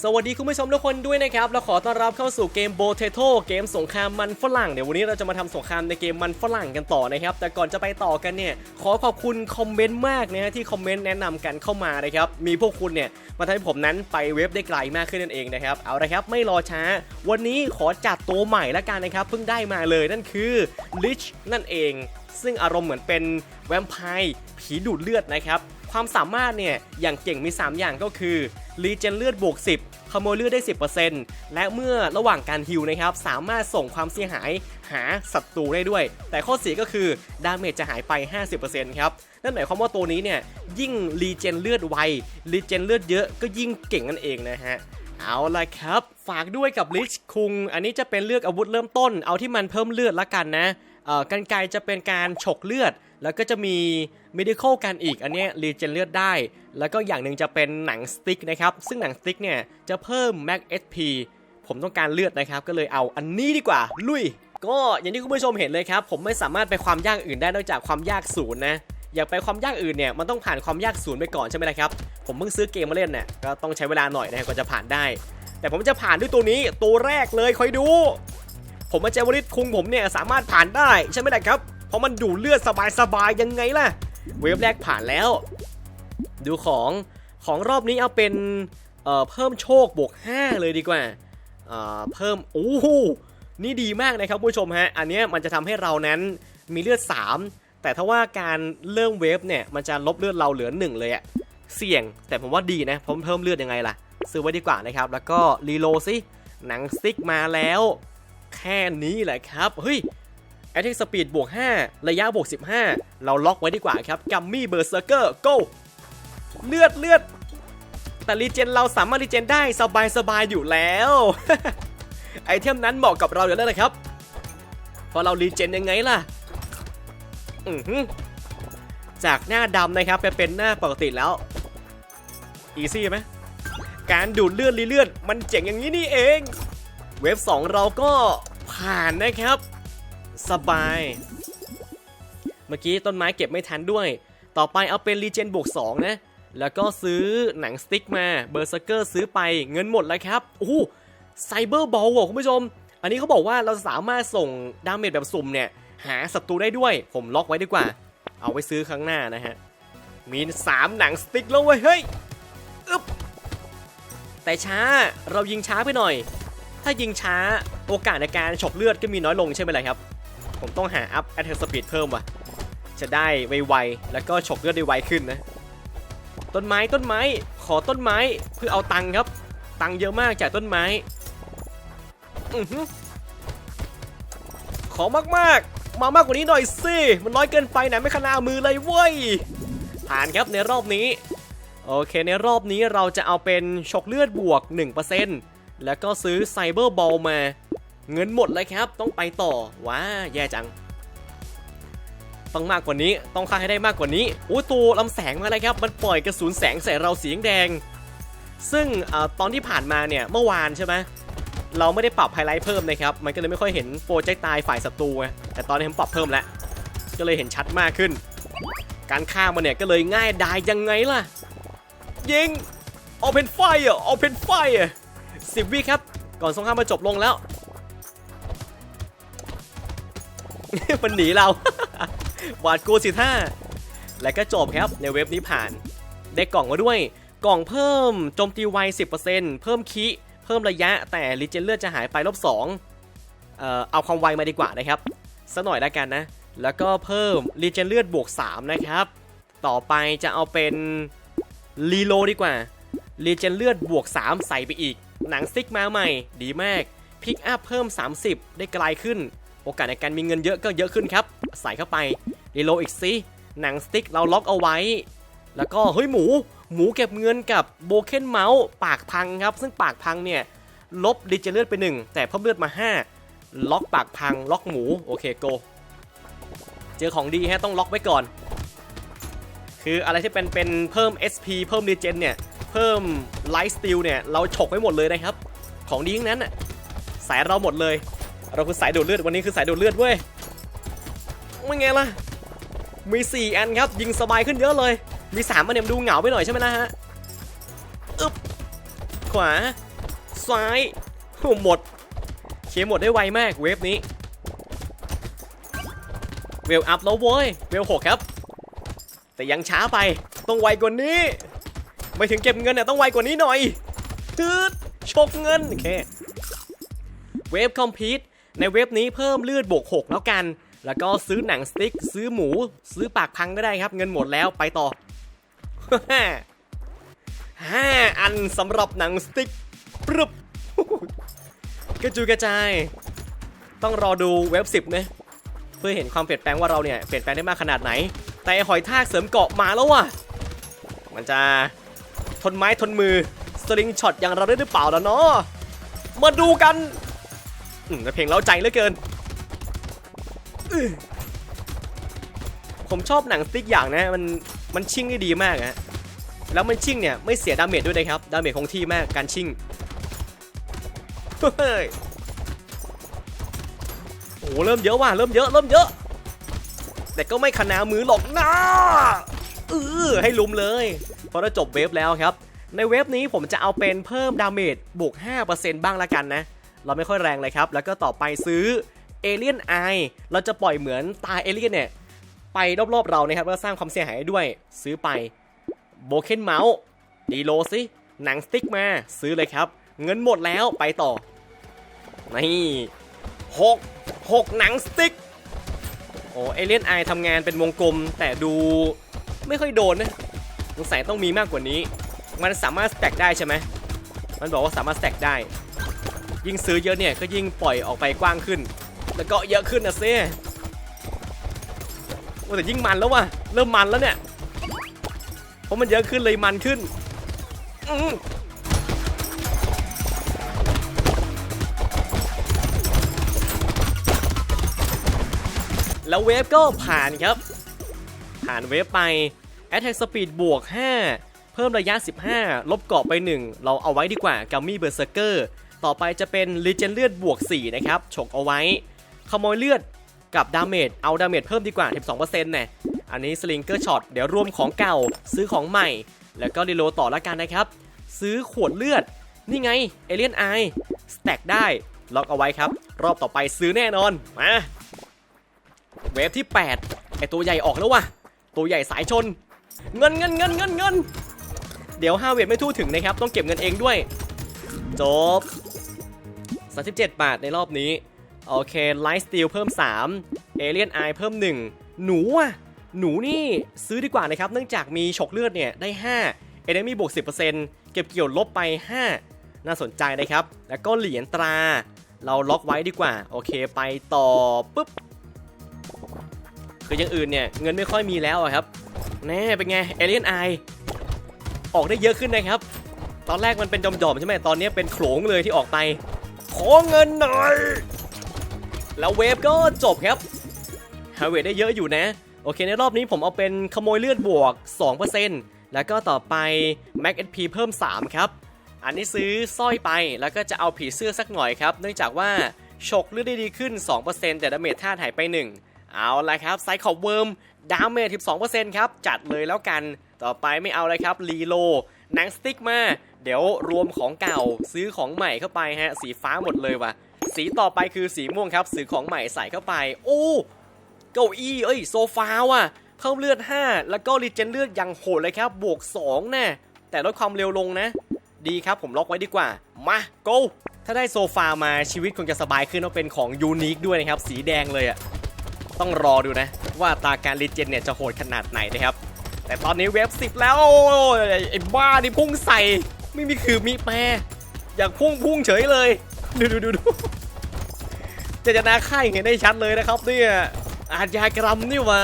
สวัสดีคุณผู้ชมทุกคนด้วยนะครับและขอต้อนรับเข้าสู่เกมโบเทโ o เกมสงครามมันฝรั่งเดี๋ยววันนี้เราจะมาทำสงครามในเกมมันฝรั่งกันต่อนะครับ แต่ก่อนจะไปต่อกันเนี่ยขอขอบคุณคอมเมนต์มากนะฮะที่คอมเมนต์แนะนำกันเข้ามานะครับ มีพวกคุณเนี่ยมาทำให้ผมนั้นไปเว็บได้ไกลมากขึ้นนั่นเองนะครับ เอาละครับไม่รอช้า วันนี้ขอจัดตัวใหม่ละกันนะครับเพิ่งได้มาเลยนั่นคือ Lich นั่นเอง ซึ่งอารมณ์เหมือนเป็นแวมไพร์ผีดูดเลือดนะครับความสามารถเนี่ยอย่างเก่งมี 3 อย่างก็คือ รีเจนเลือดบวก 10 ขโมยเลือดได้ 10%และเมื่อระหว่างการฮิลนะครับสามารถส่งความเสียหายหาศัตรูได้ด้วย แต่ข้อเสียก็คือดาเมจจะหายไป 50%ครับนั่นหมายความว่าตัวนี้เนี่ยยิ่งรีเจนเลือดไวรีเจนเลือดเยอะก็ยิ่งเก่งนั่นเองนะฮะเอาละครับ ฝากด้วยกับลิชคุง อันนี้จะเป็นเลือกอาวุธเริ่มต้น เอาที่มันเพิ่มเลือดละกันนะ เอ่อกันไกจะเป็นการฉกเลือด แล้วก็จะมี medical กันอีกอันนี้รีเจนเลือดได้ แล้วก็อย่างหนึ่งจะเป็นหนังสติ๊กนะครับ ซึ่งหนังสติ๊กเนี่ยจะเพิ่ม max SP ผมต้องการเลือดนะครับ ก็เลยเอาอันนี้ดีกว่า ลุย ก็อย่างที่คุณผู้ชมเห็นเลยครับ ผมไม่สามารถไปความยากอื่นได้นอกจากความยากศูนย์นะอยากไปความยากอื่นเนี่ยมันต้องผ่านความยากศูนย์ไปก่อนใช่ไหมละครับ ผมเพิ่งซื้อเกมมาเล่นเนี่ยก็ต้องใช้เวลาหน่อยนะกว่าจะผ่านได้ แต่ผมจะผ่านด้วยตัวนี้ตัวแรกเลยคอยดู ผมมาเจวริตคุงผมเนี่ยสามารถผ่านได้ใช่ไหมละครับ เพราะมันดูเลือดสบายๆยังไงล่ะ เวฟแรกผ่านแล้ว ดูของของรอบนี้เอาเป็นเอ่อเพิ่มโชคบวก 5 เลยดีกว่าเอ่อเพิ่มโอ้โหนี่ดีมากนะครับผู้ชมฮะ อันเนี้ยมันจะทำให้เรานั้นมีเลือด 3 แต่ถ้าว่าการเริ่มเวฟเนี่ยมันจะลบเลือดเราเหลือ 1 เลยอะเสี่ยง แต่ผมว่าดีนะผมเพิ่มเลือดยังไงล่ะ ซื้อไว้ดีกว่านะครับ แล้วก็รีโลดสิหนังสติ๊กมาแล้ว แค่นี้แหละครับ เฮ้ย แอต a ท k สปีดบวก 5 ระยะบวก 15 เราล็อกไว้ดีกว่าครับกัมมี่เบอร์เซอร์เกอร์ go เลือดเลือด แต่รีเจนเราสามารถรีเจนได้สบายสบายอยู่แล้ว ไอเทมนั้นเหมาะกับเราอยู่แล้วนะครับ เพราะเรารีเจนยังไงล่ะ อือหือจากหน้าดำนะครับไปเป็นหน้าปกติแล้ว อีซี่ไหมการดูดเลือดรีเลือด มันเจ๋งอย่างนี้นี่เอง เว็บ2เราก็ผ่านนะครับ สบาย เมื่อกี้ต้นไม้เก็บไม่ทันด้วย ต่อไปเอาเป็นรีเจนบวก2นะ แล้วก็ซื้อหนังสติ๊กมา เบอร์เซอร์เกอร์ซื้อไปเงินหมดแล้วครับ โอ้ไซเบอร์บอลว่ะคุณผู้ชม อันนี้เขาบอกว่าเราสามารถส่งดาเมจแบบสุ่มเนี่ย หาศัตรูได้ด้วย ผมล็อกไว้ดีกว่า เอาไว้ซื้อครั้งหน้านะฮะ มี3หนังสติ๊กแล้วเว้ย เฮ้ยอึ๊บแต่ช้า เรายิงช้าไปหน่อย ถ้ายิงช้า โอกาสในการฉกเลือดก็มีน้อยลงใช่ไหมล่ะครับ ผมต้องหาอัพ attack speed เพิ่มว่ะ จะได้ไวๆแล้วก็ฉกเลือดได้ไวขึ้นนะ ต้นไม้ต้นไม้ขอต้นไม้เพื่อเอาตังค์ครับ ตังค์เยอะมากจากต้นไม้ อือหือขอมากๆ มามากกว่านี้หน่อยสิ มันน้อยเกินไปนะไม่ขนามือเลยเว้ยผ่านครับในรอบนี้ โอเคในรอบนี้เราจะเอาเป็นฉกเลือดบวก 1%แล้วก็ซื้อไซเบอร์บอลมา เงินหมดเลยครับ ต้องไปต่อว้าแย่จัง ต้องมากกว่านี้ต้องฆ่าให้ได้มากกว่านี้โอ้ตัวลำแสงมาเลยครับ มันปล่อยกระสุนแสงใส่เราสีแดง ซึ่งอตอนที่ผ่านมาเนี่ยเมื่อวานใช่ไหมเราไม่ได้ปรับไฮไลท์เพิ่มนะครับ มันก็เลยไม่ค่อยเห็นโปรเจกต์ตายฝ่ายศัตรูไงแต่ตอนนี้ผมปรับเพิ่มแล้ว ก็เลยเห็นชัดมากขึ้น การฆ่ามันเนี่ยก็เลยง่ายดายยังไงล่ะ ยิง Open Fire Open Fire สิบวิครับ ก่อนสงครามมาจบลงแล้ว มันหนีเรา หวาดกลัวสิท่า และก็จบครับในเว็บนี้ผ่าน ได้กล่องมาด้วย กล่องเพิ่มโจมตีไว 10%เพิ่มคิเพิ่มระยะแต่ลิเจนเลือดจะหายไปลบ2เอ่อเอาความไวมาดีกว่านะครับสักหน่อยแล้วกันนะ แล้วก็เพิ่มลิเจนเลือดบวก 3 นะครับ ต่อไปจะเอาเป็นรีโลดีกว่ารีเจนเลือดบวก 3 ใส่ไปอีก หนังสติ๊กมาใหม่ ดีมาก พิกอัพเพิ่ม 30 ได้ไกลขึ้น โอกาสในการมีเงินเยอะก็เยอะขึ้นครับ ใส่เข้าไปรีโลอีกสิหนังสติ๊กเราล็อกเอาไว้ แล้วก็เฮ้ยหมู หมูเก็บเงินกับโบเคนเมาส์ปากพังครับ ซึ่งปากพังเนี่ยลบดิเจเลือดไป 1 แต่เพิ่มเลือดมา 5 ล็อกปากพังล็อกหมูโอเคโก เจอของดีฮะต้องล็อกไว้ก่อน คืออะไรที่เป็นเป็นเพิ่ม SP เพิ่มรีเจนเนี่ยเพิ่มไลฟ์สติลเนี่ยเราฉกไว้หมดเลยนะครับ ของดีทั้งนั้นน่ะสายเราหมดเลย เราคือสายดูดเลือดวันนี้คือสายดูดเลือดเว้ยไม่ไงล่ะ มี 4 อันครับ ยิงสบายขึ้นเยอะเลย มี3อันเนี่ยดูเหงาไปหน่อยใช่ไหมล่ะฮะอึบขวา ซ้ายโอ้หมด เคหมดได้ไวมากเวฟนี้ เวลอัพแล้วโว้ย เวลหกครับ แต่ยังช้าไป ต้องไวกว่านี้ ไม่ถึงเก็บเงินเนี่ยต้องไวกว่านี้หน่อยตืดฉกเงิน โอเค เวฟคอมพิว ในเว็บนี้เพิ่มเลือดบวก6แล้วกัน แล้วก็ซื้อหนังสติ๊ก ซื้อหมู ซื้อปากพังก็ได้ครับ เงินหมดแล้วไปต่อห้าอันสำหรับหนังสติ๊กปรึบกระจุยกระจาย ต้องรอดูเว็บ10นะเพื่อเห็นความเปลี่ยนแปลงว่าเราเนี่ยเปลี่ยนแปลงได้มากขนาดไหน แต่หอยทากเสริมเกาะมาแล้วว่ะ มันจะทนไม้ทนมือสลิงช็อตอย่างเราได้หรือเปล่าล่ะเนาะมาดูกัน อืมเพลงเล้าใจเหลือเกิน ผมชอบหนังสติ๊กอย่างนะมันมันชิ่งได้ดีมากฮะแล้วมันชิ่งเนี่ยไม่เสียดาเมจด้วยนะครับดาเมจคงที่มากการชิ่งเฮ้ยโอ้โหเริ่มเยอะว่ะเริ่มเยอะเริ่มเยอะ แต่ก็ไม่ขนามือหรอกนะเออให้ลุมเลยเพราะเราจบเวฟแล้วครับ ในเวฟนี้ผมจะเอาเป็นเพิ่มดาเมจบวก5%บ้างละกันนะ เราไม่ค่อยแรงเลยครับ แล้วก็ต่อไปซื้อเอเลียนไอเราจะปล่อยเหมือนตาเอเลียนเนี่ย ไปรอบๆเรานะครับแล้วสร้างความเสียหายให้ด้วยซื้อไปโบเคนเมาส์ดีโลสิหนังสติ๊กมาซื้อเลยครับ เงินหมดแล้วไปต่อ นี่หกหกหนังสติ๊กโอ้เอเลียนไอทำงานเป็นวงกลม แต่ดูไม่ค่อยโดนนะสงสัยต้องมีมากกว่านี้ มันสามารถสแต็กได้ใช่ไหมมันบอกว่าสามารถสแต็กได้ ยิ่งซื้อเยอะเนี่ยก็ยิ่งปล่อยออกไปกว้างขึ้น แล้วก็เยอะขึ้นนะเซ่แต่ยิ่งมันแล้วว่ะเริ่มมันแล้วเนี่ยเพราะมันเยอะขึ้นเลยมันขึ้นอืมแล้วเวฟก็ผ่านครับ ผ่านเวฟไป Attack Speed บวก 5 เพิ่มระยะ 15 ลบเกาะไป 1 เราเอาไว้ดีกว่า g ัมมี่เบอร์เซอร์เกอร์ ต่อไปจะเป็น r e g e n เลือดบวก 4 นะครับ ฉกเอาไว้ ขโมยเลือดกับดาเมจ เอาดาเมจเพิ่มดีกว่า 12%เนี่ย อันนี้สลิงเกอร์ช็อต เดี๋ยวรวมของเก่า ซื้อของใหม่ แล้วก็รีโลต่อละกันนะครับ ซื้อขวดเลือด นี่ไง เอเลียนไอสแต็กได้ ล็อกเอาไว้ครับ รอบต่อไปซื้อแน่นอน มา เวฟที่ 8 ไอตัวใหญ่ออกแล้วว่ะตัวใหญ่สายชน เงินเงินเงินเงินเงิน เดี๋ยว5เวฟไม่ทู่ถึงนะครับ ต้องเก็บเงินเองด้วย จบ 37 บาทในรอบนี้ โอเคไลท์สตีลเพิ่ม 3 เอเลียนไอเพิ่ม 1 หนูอะหนูนี่ซื้อดีกว่านะครับ เนื่องจากมีฉกเลือดเนี่ยได้ 5 เอเดมี่บวก 10%เก็บเกี่ยวลบไป 5 น่าสนใจนะครับ แล้วก็เหรียญตรา เราล็อกไว้ดีกว่า โอเคไปต่อปุ๊บ คืออย่างอื่นเนี่ย เงินไม่ค่อยมีแล้วครับ แน่เป็นไงเอเลียนไอออกได้เยอะขึ้นนะครับ ตอนแรกมันเป็นจอมๆใช่ไหมตอนนี้เป็นโขลงเลยที่ออกไป ขอเงินหน่อย แล้วเวฟก็จบครับหาเวทได้เยอะอยู่นะ โอเคในรอบนี้ผมเอาเป็นขโมยเลือดบวก 2%แล้วก็ต่อไป Max HP เพิ่ม 3 ครับ อันนี้ซื้อสร้อยไปแล้วก็จะเอาผีเสื้อสักหน่อยครับ เนื่องจากว่าฉกเลือดได้ดีขึ้น 2%แต่ดาเมจท่าตุหายไป 1 เอาละครับไซคอบเวิร์มดาเมจ12%ครับ จัดเลยแล้วกัน ต่อไปไม่เอาเลยครับรีโลหนังสติ๊กมา เดี๋ยวรวมของเก่าซื้อของใหม่เข้าไปฮะ สีฟ้าหมดเลยว่ะ สีต่อไปคือสีม่วงครับ ซื้อของใหม่ใส่เข้าไป โอ้เก้าอี้เอ้ยโซฟาว่ะเพิ่มเลือด 5 แล้วก็รีเจนเลือดอย่างโหดเลยครับ บวก2แน่แต่ลดความเร็วลงนะ ดีครับผมล็อกไว้ดีกว่า มา go ถ้าได้โซฟามาชีวิตคงจะสบายขึ้นเพราะเป็นของยูนิคด้วยนะครับ สีแดงเลยอะต้องรอดูนะ ว่าตาการรีเจนเนี่ยจะโหดขนาดไหนนะครับ แต่ตอนนี้เว็บ10 แล้วไอ้บ้านี่พุ่งใส่ ไม่มีคือมีแปรอยากพุ่งพุ่งเฉยเลย ดูดูดูดูเจตนาค่ายเห็นได้ชัดเลยนะครับเนี่ยอาชญากรรมนี่หว่า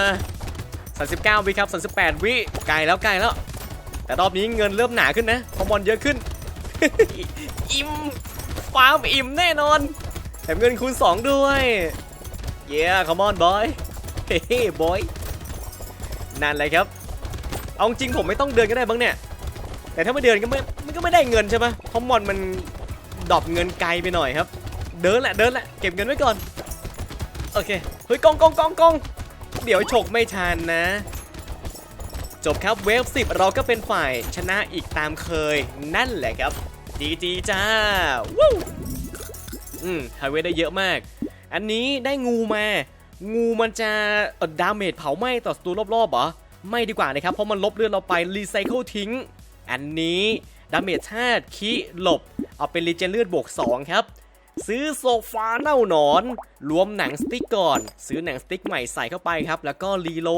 39 วิครับ 38 วิไกลแล้วไกลแล้ว แต่รอบนี้เงินเริ่มหนาขึ้นนะเพอบอลเยอะขึ้น อิ่มฟาร์มอิ่มแน่นอน แถมเงินคูณ 2 ด้วย เย้ come on boy เฮ้บอยนั่นเลยครับ เอาจริงผมไม่ต้องเดินก็ได้บ้างเนี่ย แต่ถ้าไม่เดินก็ไม่ มันก็ไม่ได้เงินใช่ไหมเพราะมอนมันดรอปเงินไกลไปหน่อยครับ เดินแหละเดินแหละเก็บเงินไว้ก่อน โอเค เฮ้ยกองกองกองกองเดี๋ยวฉกไม่ทันนะ จบครับเวฟ10เราก็เป็นฝ่ายชนะอีกตามเคย นั่นแหละครับจีจีจ้าวู้อืมไฮเวได้เยอะมาก อันนี้ได้งูมา งูมันจะเออดาเมจเผาไหม้ต่อศัตรูรอบๆเหรอไม่ดีกว่านะครับ เพราะมันลบเลือดเราไปรีไซเคิลทิ้ง อันนี้ ดาเมจชาติคิหลบ เอาเป็นรีเจนเลือดบวก 2 ครับ ซื้อโซฟาเน่าหนอน รวมหนังสติ๊กก่อน ซื้อหนังสติ๊กใหม่ใส่เข้าไปครับ แล้วก็รีโล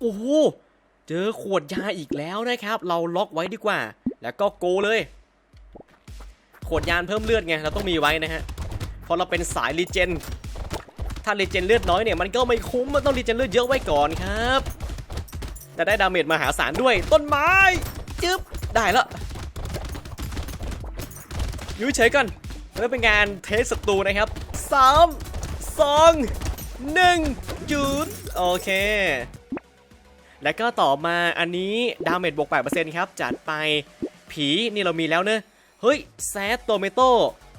โอ้โห เจอขวดยาอีกแล้วนะครับ เราล็อกไว้ดีกว่า แล้วก็โกเลย ขวดยานเพิ่มเลือดไง เราต้องมีไว้นะฮะเพราะเราเป็นสายรีเจน ถ้ารีเจนเลือดน้อยเนี่ยมันก็ไม่คุ้ม มันต้องรีเจนเลือดเยอะไว้ก่อนครับ แต่ได้ดาเมจมหาศาลด้วย ต้นไม้ จึ๊บ ได้แล้ว อยู่เฉยก่อนเพื่อเป็นการเทสศัตรูนะครับ3 2 1จุดโอเค แล้วก็ต่อมาอันนี้ดาเมจบวก8%ครับ จัดไปผีนี่เรามีแล้วเนอะเฮ้ยแซดโตเมโต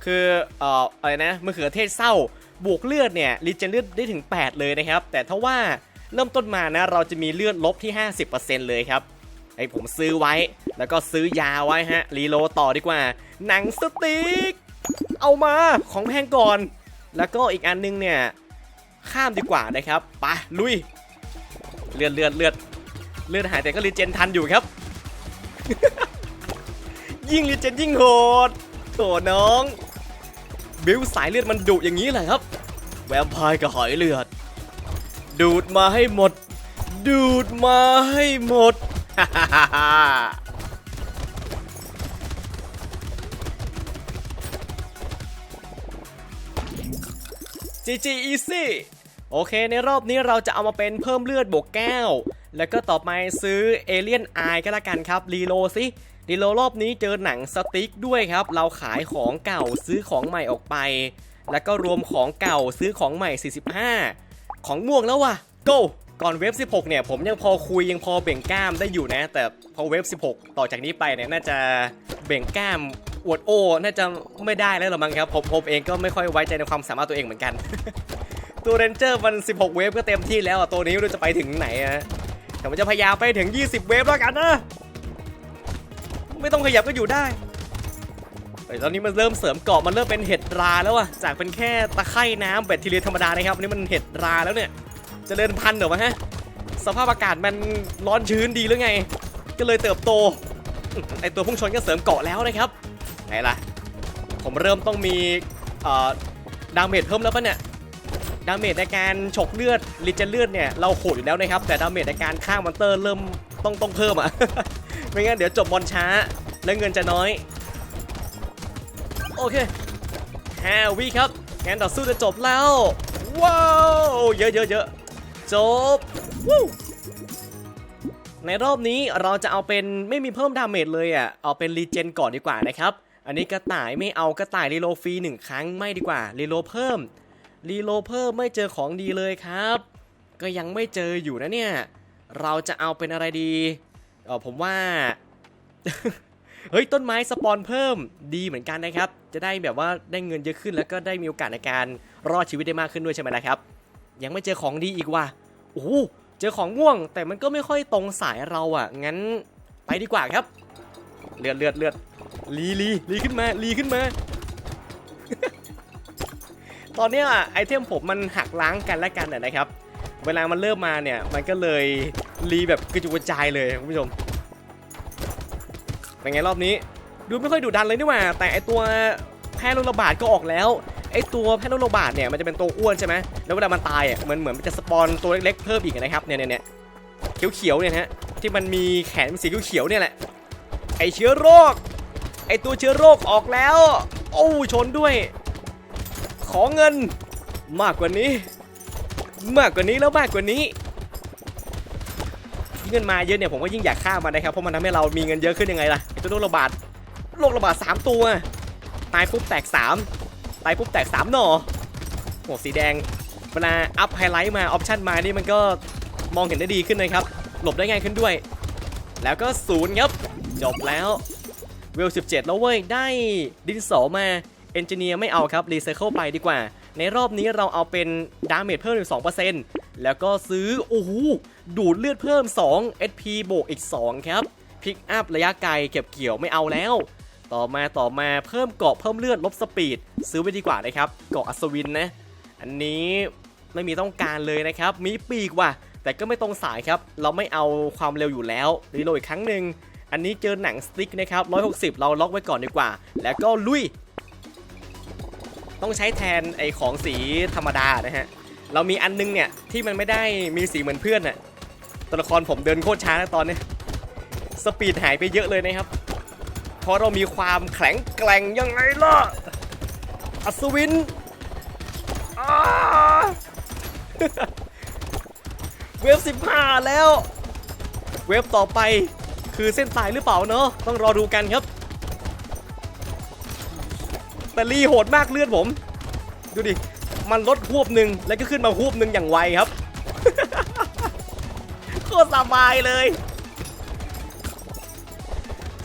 คือเอ่ออะไรนะมะเขือเทศเศร้า บวกเลือดเนี่ยรีเจนเลือดได้ถึง 8 เลยนะครับ แต่ถ้าว่าเริ่มต้นมานะเราจะมีเลือดลบที่ 50%เลยครับ ไอผมซื้อไว้ แล้วก็ซื้อยาไว้ฮะ รีโลต่อดีกว่า หนังสติ๊ก เอามาของแพงก่อน แล้วก็อีกอันนึงเนี่ย ข้ามดีกว่านะครับไปลุย เลือดเลือดเลือดเลือดหายแต่ก็รีเจนทันอยู่ครับ ยิ่งรีเจนยิ่งโหดโถน้อง บิวสายเลือดมันดุอย่างนี้แหละครับ แวมไพร์กับหอยเลือด ดูดมาให้หมด ดูดมาให้หมด จีจีอีซี่โอเค ในรอบนี้เราจะเอามาเป็นเพิ่มเลือดบวกแก้ว แล้วก็ต่อไปซื้อเอเลียนไอก็แล้วกันครับ รีโลสิรีโลรอบนี้เจอหนังสติ๊กด้วยครับ เราขายของเก่าซื้อของใหม่ออกไป แล้วก็รวมของเก่าซื้อของใหม่ 45 ของม่วงแล้วว่ะ go ก่อนเว็บ 16 เนี่ยผมยังพอคุยยังพอเบ่งกล้ามได้อยู่นะ แต่พอเว็บ 16 ต่อจากนี้ไปเนี่ยน่าจะเบ่งกล้ามอวดโอ้น่าจะไม่ได้แล้วหรอมั้งครับผมผมเองก็ไม่ค่อยไว้ใจในความสามารถตัวเองเหมือนกัน ตัวเรนเจอร์มัน 16 เวฟก็เต็มที่แล้วอะตัวนี้ไม่รู้จะไปถึงไหนอะแต่มันจะพยายามไปถึง 20 เวฟแล้วกันนะไม่ต้องขยับก็อยู่ได้ตอนนี้มันเริ่มเสริมเกาะมันเริ่มเป็นเห็ดราแล้วอะจากเป็นแค่ตะไคร่น้ำแบคทีเรียธรรมดานะครับอันนี้มันเห็ดราแล้วเนี่ย จริญพันธุ์เหรอวะฮะ สภาพอากาศมันร้อนชื้นดีหรือไง ก็เลยเติบโต ไอตัวพุ่งชนก็เสริมเกาะแล้วนะครับ ไหนล่ะ ผมเริ่มต้องมีดาเมจเพิ่มแล้วปะเนี่ย ดาเมจในการฉกเลือดลิเจนเลือดเนี่ยเราโหดอยู่แล้วนะครับ แต่ดาเมจในการฆ่ามอนเตอร์เริ่มต้องต้องเพิ่มอะ ไม่งั้นเดี๋ยวจบบอลช้า แล้วเงินจะน้อย โอเคห้าวิครับงานต่อสู้จะจบแล้ว ว้าว เยอะเยอะเยอะ จบวู้ในรอบนี้เราจะเอาเป็นไม่มีเพิ่มดาเมจเลยอะ เอาเป็นรีเจนก่อนดีกว่านะครับ อันนี้กระต่ายไม่เอากระต่ายรีโลฟรีหนึ่งครั้งไม่ดีกว่ารีโลเพิ่มรีโลเพิ่มไม่เจอของดีเลยครับ ก็ยังไม่เจออยู่นะเนี่ย เราจะเอาเป็นอะไรดีเออผมว่า เฮ้ยต้นไม้สปอนเพิ่มดีเหมือนกันนะครับ จะได้แบบว่าได้เงินเยอะขึ้นแล้วก็ได้มีโอกาสในการรอดชีวิตได้มากขึ้นด้วยใช่ไหมล่ะครับ ยังไม่เจอของดีอีกว่ะโอ้โหเจอของม่วง แต่มันก็ไม่ค่อยตรงสายเราอะ งั้นไปดีกว่าครับ เลือดเลือดเลือดลีลีลีขึ้นมาลีขึ้นมา ตอนนี้ยไอเทมผมมันหักล้างกันและกันนะนะครับ เวลามันเริ่มมาเนี่ยมันก็เลยรีแบบกระจุกกระจายเลยคุณผู้ชมเป็นไงรอบนี้ ดูไม่ค่อยดุดันเลยนี่หว่า แต่ไอตัวแพร่โรคระบาดก็ออกแล้ว ไอตัวแพร่โรครบาดเนี่ยมันจะเป็นตัวอ้วนใช่ไหมแล้วเวลามันตายอะเหมือนเหมือนมันจะสปอนตัวเล็กๆเพิ่มอีกนะครับเนี่ยเนี่ยเนี่ยเขียวๆเนี่ยฮะที่มันมีแขนเป็นสีเขียวๆเนี่ยแหละไอเชื้อโรค ไอตัวเชื้อโรคออกแล้ว โอ้ชนด้วย ขอเงินมากกว่านี้ มากกว่านี้แล้วมากกว่านี้เงินมาเยอะเนี่ยผมก็ยิ่งอยากฆ่ามันนะครับเพราะมันทำให้เรามีเงินเยอะขึ้นยังไงล่ะไอตัวโรคระบาดโรคระบาด3ตัวตายปุ๊บแตก 3 ตายปุ๊บแตก3หน่อโหสีแดง เวลาอัพไฮไลท์มาออปชันมานี่มันก็มองเห็นได้ดีขึ้นนะครับ หลบได้ง่ายขึ้นด้วย แล้วก็ศูนย์ครับ จบแล้วเวล 17 แล้วเว้ย ได้ดินสอมาเอนจิเนียร์ไม่เอาครับ รีไซเคิลไปดีกว่า ในรอบนี้เราเอาเป็นดาเมจเพิ่มอีก2%แล้วก็ซื้อ โอ้โห ดูดเลือดเพิ่ม 2 SP บวกอีก 2 ครับ พิกอัพระยะไกลเก็บเกี่ยวไม่เอาแล้ว ต่อมาต่อมาเพิ่มเกาะเพิ่มเลือดลบสปีด ซื้อไปดีกว่านะครับเกาะอัศวินนะ อันนี้ไม่มีต้องการเลยนะครับ มีปีกว่ะ แต่ก็ไม่ตรงสายครับ เราไม่เอาความเร็วอยู่แล้วรีโหลดอีกครั้งหนึ่งอันนี้เจอหนังสติ๊กนะครับ 160 เราล็อกไว้ก่อนดีกว่า แล้วก็ลุย ต้องใช้แทนไอของสีธรรมดานะฮะ เรามีอันนึงเนี่ยที่มันไม่ได้มีสีเหมือนเพื่อนน่ะตัวละครผมเดินโคตรช้านะตอนนี้ สปีดหายไปเยอะเลยนะครับ ราะเรามีความแข็งแกร่งยังไงล่ะ อัศวินอ้าเวฟ15แล้ว เวฟต่อไปคือเส้นตายหรือเปล่าเนาะต้องรอดูกันครับ แต่ลีโหดมากเลือดผม ดูดิ มันลดหวบหนึ่งแล้วก็ขึ้นมาหวบหนึ่งอย่างไวครับ โคตรสบายเลย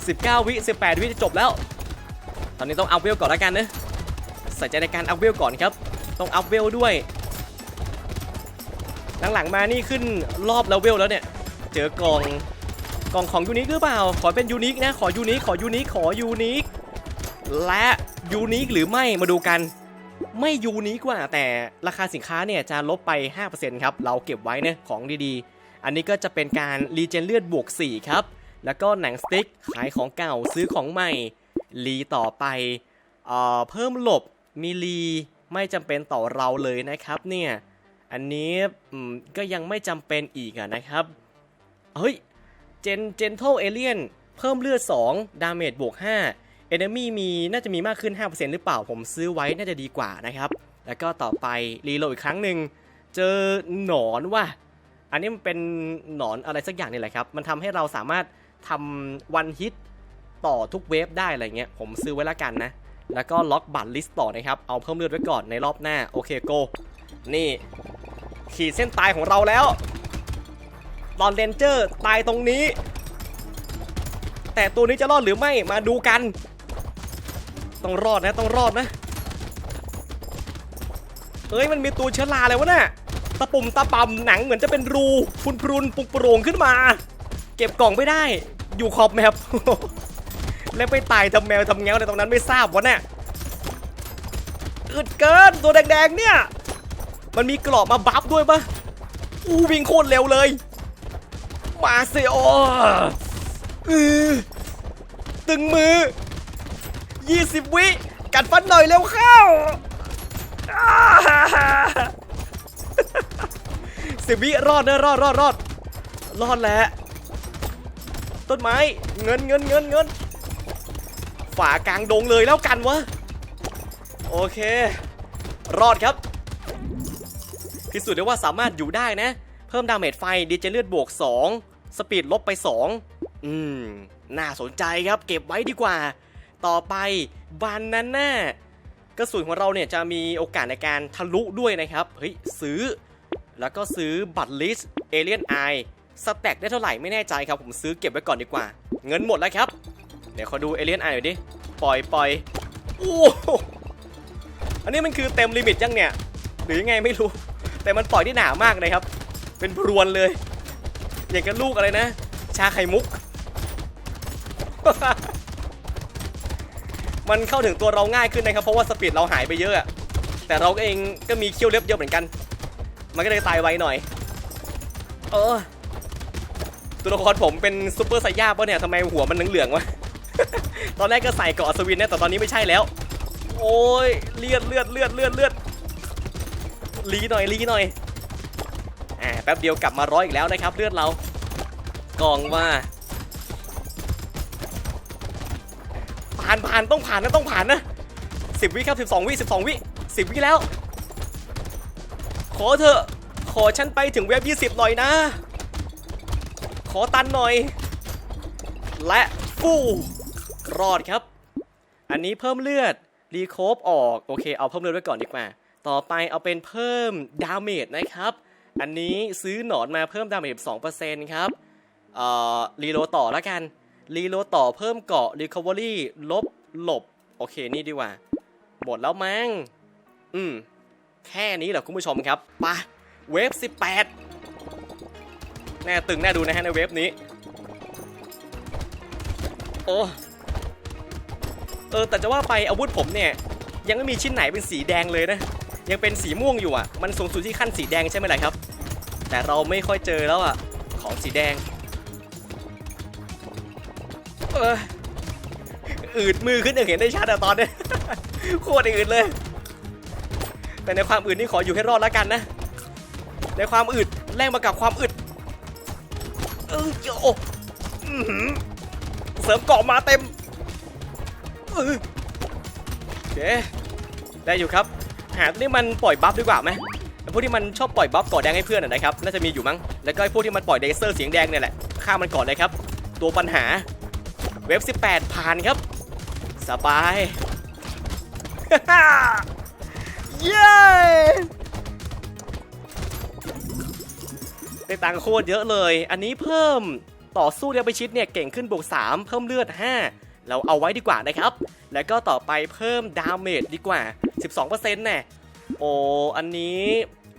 19 วิ 18 วิจะจบแล้ว ตอนนี้ต้องอัพเวลก่อนล้วกันนะใส่ใจในการอัพเวลก่อนครับ ต้องอัพเวลด้วย หลังๆมานี่ขึ้นรอบแล้วเวลแล้วเนี่ย เจอกองกองของยูนิคหรือเปล่า ขอเป็นยูนิคนะ ขอยูนิค ขอยูนิค ขอยูนิค และยูนิคหรือไม่มาดูกัน ไม่ยูนิคกว่า แต่ราคาสินค้าเนี่ยจะลบไป 5%ครับ เราเก็บไว้เนี่ยของดีๆ อันนี้ก็จะเป็นการรีเจนเลือดบวก 4 ครับ แล้วก็หนังสติ๊กขายของเก่าซื้อของใหม่รีต่อไปเอ่อเพิ่มหลบมีรีไม่จำเป็นต่อเราเลยนะครับเนี่ยอันนี้ก็ยังไม่จำเป็นอีกอะนะครับเฮ้ยเจนเจน t ท e เอเลียนเพิ่มเลือด 2 ดาเมจบวก5เอนมี่มีน่าจะมีมากขึ้น 5%หรือเปล่าผมซื้อไว้น่าจะดีกว่านะครับ แล้วก็ต่อไปรีโหลดอีกครั้งหนึ่งเจอหนอนว่ะอันนี้มันเป็นหนอนอะไรสักอย่างนี่แหละครับ มันทำให้เราสามารถ ทำวันฮิตต่อทุกเวฟได้อะไรเงี้ย ผมซื้อไว้แล้วกันนะ แล้วก็ล็อกบัตรลิสต์ต่อนะครับ เอาเพิ่มเลือดไว้ก่อนในรอบหน้า โอเคโก นี่ ขีดเส้นตายของเราแล้วตอนเรนเจอร์ตายตรงนี้ แต่ตัวนี้จะรอดหรือไม่มาดูกัน ต้องรอดนะต้องรอดนะเฮ้ยมันมีตัวเชื้อราเลยวะเนี่ยตะปุ่มตะปำหนังเหมือนจะเป็นรูพุนพรุนปุกโปร่งขึ้นมา ก็บกล่องไม่ได้ อยู่ขอบแมปแล้วไปตายทำแมวทำแง้วในตรงนั้นไม่ทราบวะเนี่ยอึดเกินตัวแดงๆเนี่ย มันมีกรอบมาบัฟด้วยปะอู้วิ่งโคตรเร็วเลย มาเซโอออตึงมือ 20 วิ กัดฟันหน่อยเร็วเข้าสิบวิรอดนะรอดรอดรอดรอดแหละ ต้นไม้ เงินเงินเงินเงินฝากลางดงเลยแล้วกันวะ โอเค รอดครับ พิสูจน์ได้ว่าสามารถอยู่ได้นะ เพิ่มดาเมจไฟดีเจเลือดบวก 2 สปีดลบไป 2 อืม น่าสนใจครับ เก็บไว้ดีกว่า ต่อไปบานนันน่ากระสุนของเราเนี่ยจะมีโอกาสในการทะลุด้วยนะครับ เฮ้ย ซื้อ แล้วก็ซื้อบัตรลิสเอเลียนไอ สแต็กได้เท่าไหร่ไม่แน่ใจครับ ผมซื้อเก็บไว้ก่อนดีกว่า เงินหมดแล้วครับ เดี๋ยวขอดูเอเลียนไอหน่อยดิ ปล่อยปล่อยโอ้โอันนี้มันคือเต็มลิมิตยังเนี่ย หรือยังไงไม่รู้ แต่มันปล่อยที่หนามากเลยครับ เป็นพรวนเลย อย่างกับลูกอะไรนะ ชาไข่มุก มันเข้าถึงตัวเราง่ายขึ้นนะครับ เพราะว่าสปีดเราหายไปเยอะอะแต่เราเองก็มีเขี้ยวเล็บเยอะเหมือนกัน มันก็เลยตายไวหน่อย เออ ตัวละครผมเป็นซูเปอร์ไซย่าปะเนี่ยทำไมหัวมันเหลืองๆวะ ตอนแรกก็ใส่เกาะอัศวินนะแต่ตอนนี้ไม่ใช่แล้ว โอ้ยเลือดเลือดเลือดเลือดเลือดลีหน่อยลีหน่อยอ่าแป๊บเดียวกลับมาร้อยอีกแล้วนะครับเลือดเรากองว่าผ่านผ่านต้องผ่านนะต้องผ่านนะสิบวิครับสิบสองวิสิบสองวิสิบวิแล้ว ขอเถอะขอฉันไปถึงเว็บยี่สิบหน่อยนะ ขอตันหน่อย และฟูรอดครับ อันนี้เพิ่มเลือดรีโคฟออกโอเคเอาเพิ่มเลือดไว้ก่อนดีกว่า ต่อไปเอาเป็นเพิ่มดาเมจนะครับ อันนี้ซื้อหนอนมาเพิ่มดาเมจ2%ครับเอ่อรีโหลดต่อแล้วกันรีโหลดต่อเพิ่มเกาะ Recovery ลบหลบ โอเคนี่ดีกว่า หมดแล้วมั้ง อืม แค่นี้เหรอคุณผู้ชมครับไปะเวฟ 18 แน่ตึงแน่ดูนะฮะในเวฟนี้ โอ้เออแต่จะว่าไปอาวุธผมเนี่ย ยังไม่มีชิ้นไหนเป็นสีแดงเลยนะ ยังเป็นสีม่วงอยู่อะ มันสูงสุดที่ขั้นสีแดงใช่ไหมล่ะครับ แต่เราไม่ค่อยเจอแล้วอะ ของสีแดง เอออืดมือขึ้นอย่างเห็นได้ชัดอะตอนนี้โคตรอืดเลย แต่ในความอืดนี่ขออยู่ให้รอดแล้วกันนะ ในความอืดแลกมากับความอึด โอ้เสริมเกาะมาเต็มเออโอเคได้อยู่ครับ หาตัวนี้มันปล่อยบัฟดีกว่าไหมพวกที่มันชอบปล่อยบัฟก่อแดงให้เพื่อนนะครับน่าจะมีอยู่มั้งแล้วก็ไอ้พวกที่มันปล่อยเลเซอร์เสียงแดงเนี่ยแหละฆ่ามันก่อนเลยครับ ตัวปัญหาเว็บ 18 ผ่านครับ สบาย เย้ ได้ตังค์โคตรเยอะเลย อันนี้เพิ่มต่อสู้เรียบไปชิดเนี่ยเก่งขึ้นบวก 3 เพิ่มเลือด 5 เราเอาไว้ดีกว่านะครับ แล้วก็ต่อไปเพิ่มดาเมจดีกว่า 12%แน่โอ้อันนี้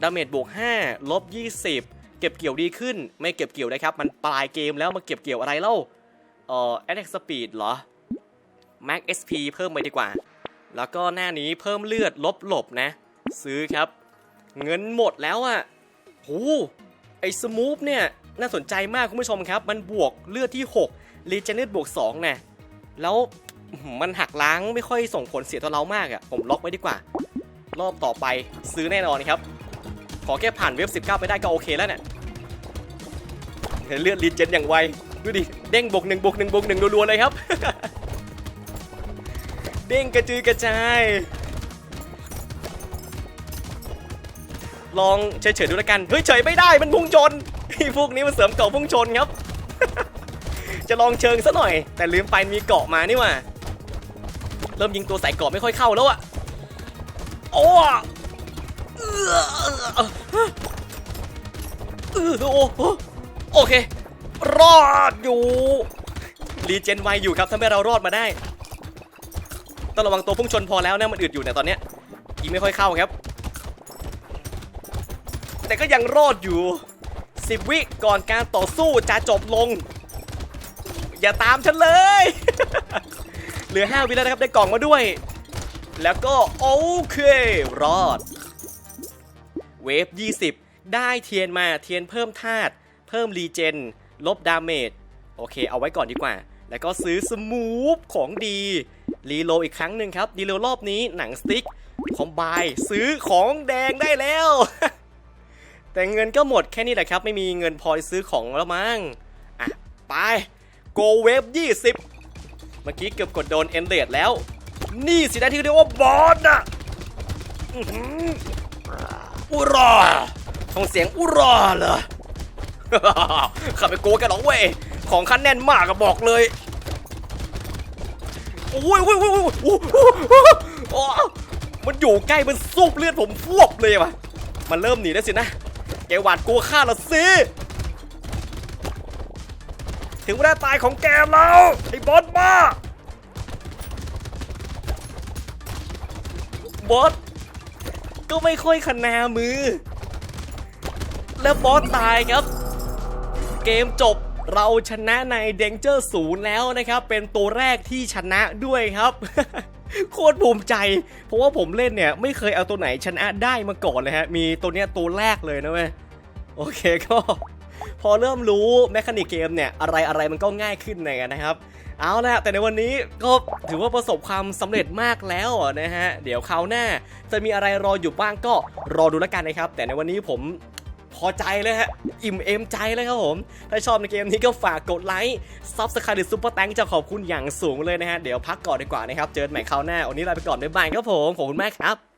ดาเมจบวก 5 ลบ 20 เก็บเกี่ยวดีขึ้น ไม่เก็บเกี่ยวนะครับ มันปลายเกมแล้วมาเก็บเกี่ยวอะไรเล่าเอ่อ attack speed เหรอ max SP เพิ่มไปดีกว่า แล้วก็หน้านี้เพิ่มเลือดลบหลบนะ ซื้อครับ เงินหมดแล้วอะโห ไอ้สมูฟเนี่ยน่าสนใจมากคุณผู้ชมครับ มันบวกเลือดที่6รีเจนเนตบวก2นะแล้วมันหักล้างไม่ค่อยส่งผลเสียต่อเรามากอะ่ะ ผมล็อกไว้ดีกว่า รอบต่อไปซื้อแน่นอนครับ ขอแค่ผ่านเว็บ 19 ไปได้ก็โอเคแล้วเนี่ยเห็นเลือดรีเจนอย่างไว ดูดิ เด้งบวกหนึ่งบวกหนึ่งบวกหนึ่งรัวๆเลยครับ เด้งกระจุยกระจาย ลองเฉยๆดูแล้วกัน เฮ้ยเฉยไม่ได้มันพุ่งชนไอ้พวกนี้มันเสริมเกาะพุ่งชนครับ จะลองเชิงซะหน่อย แต่ลืมไปมีเกาะมานี่ว่าเริ่มยิงตัวใส่เกาะไม่ค่อยเข้าแล้วอะโอ้โอ้โหโอเค รอดอยู่รีเจนไวอยู่ครับทำให้เรารอดมาได้ต้องระวังตัวพุ่งชนพอแล้วเนี่ยมันอึดอยู่เนี่ยตอนเนี้ยยิงไม่ค่อยเข้าครับ แต่ก็ยังรอดอยู่ 10 วิก่อนการต่อสู้จะจบลง อย่าตามฉันเลย เหลือ 5 วิแล้วนะครับได้กล่องมาด้วย แล้วก็โอเค รอด เวฟ 20 ได้เทียนมาเทียนเพิ่มธาตุเพิ่มรีเจน ลบดาเมจ โอเค เอาไว้ก่อนดีกว่า แล้วก็ซื้อสมูฟของดีรีโลอีกครั้งหนึ่งครับรีโลรอบนี้หนังสติ๊กคอมไบซื้อของแดงได้แล้ว แต่เงินก็หมดแค่นี้แหละครับ ไม่มีเงินพอซื้อของแล้วมั้งอะ ไปโกเวฟ20เมื่อกี้เกือบกดโดนเอนเดดแล้ว นี่สินะที่เรียกว่าบอสน่ะอุรอทองเสียงอุรอเหรอข้าไปโกกันหรอกเว้ย ของคันแน่นมากอะบอกเลยโอ้ยโอ้ยโอ้ยโอ้ยโอ้ยมันอยู่ใกล้มันสูบเลือดผมฟวบเลยว่ะ มันเริ่มหนีแล้วสินะ กหวาดกลัวข้าละสิถึงเวลาตายของแกแล้วไอ้บอสบ้าบอสก็ไม่ค่อยขนามือ แล้วบอสตายครับ เกมจบเราชนะใน Danger ศูนย์แล้วนะครับ เป็นตัวแรกที่ชนะด้วยครับ โคตรภูมิใจ เพราะว่าผมเล่นเนี่ย ไม่เคยเอาตัวไหนชนะได้มาก่อนเลยฮะ มีตัวเนี้ยตัวแรกเลยนะเว้ย โอเคก็พอเริ่มรู้แมคานิกเกมเนี่ยอะไรอะไรมันก็ง่ายขึ้นนะครับ เอาละแต่ในวันนี้ก็ถือว่าประสบความสำเร็จมากแล้วนะฮะ เดี๋ยวคราวหน้าจะมีอะไรรออยู่บ้างก็รอดูแล้วกันนะครับ แต่ในวันนี้ผมพอใจเลยฮะ อิ่มเอมใจเลยครับผม ถ้าชอบในเกมนี้ก็ฝากกดไลค์ซับสไครต์หรือซุปเปอร์แตงจะขอบคุณอย่างสูงเลยนะฮะ เดี๋ยวพักก่อนดีกว่านะครับ เจอกันใหม่คราวหน้าวันนี้ลาไปก่อนบ๊ายบายครับผมขอบคุณมากครับ